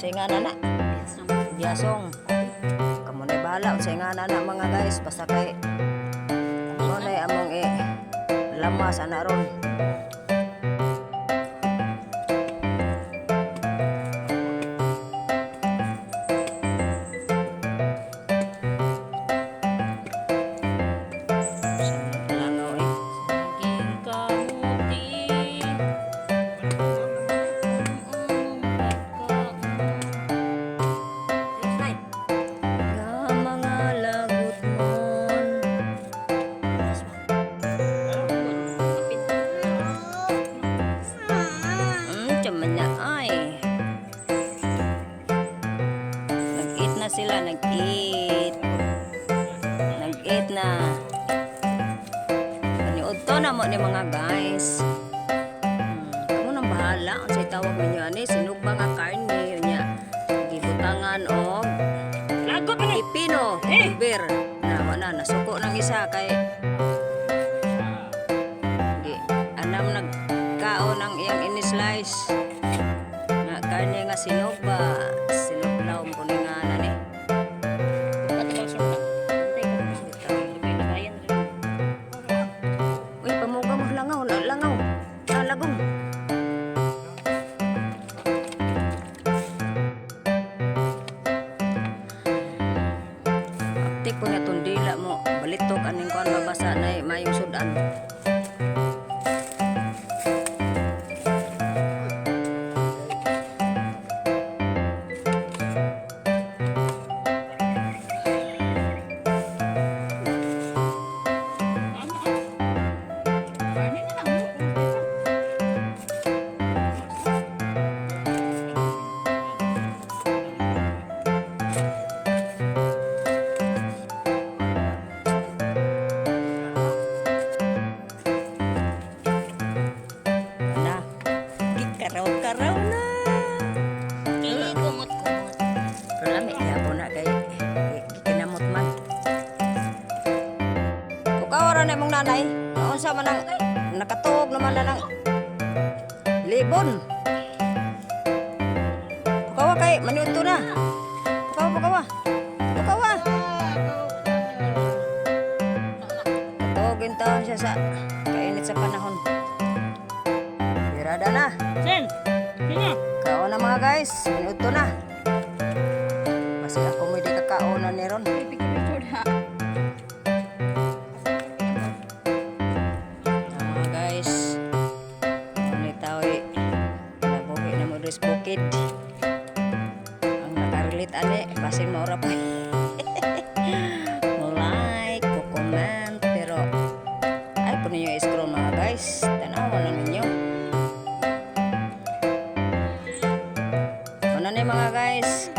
unsay nga na na. Biasong. Kamo na bahala unsay nga na na mga guys basta kay mo na among eh lamas ana ron. Na sila, nag-eat. Nag-eat na. Paniod to na mo ni mga guys. Hmm, kamu nang bahala. Ang say tawag ninyo ani, sinugba nga karne. Yun niya. Gibutangan og Lagot pa ni. pipino, Eh! beer. Na, wala, nasuko ng isa kay... Anam nagkao ng iyang ini-slice. Nga karne nga sinog Balitok aning kuan mabasa na eh, sudan. Ukaw ra na mong nanay. Naunsa man ang nakatuog naman na ng libon. Pukawa kay maniud to na. Pukawa, pukawa. Pukawa. Katuogin taon siya sa kainit sa panahon. Birada na. Sen. Sino? Kao na mga guys, minuto to na. Kasi ako may di kakaonan ni Ron. Picture ha. Na nakarelate ane, basin maura pa. mo like, mo comment, pero ay po ninyo i-scroll mga guys. Tanawa lang ninyo. Ano na mga guys,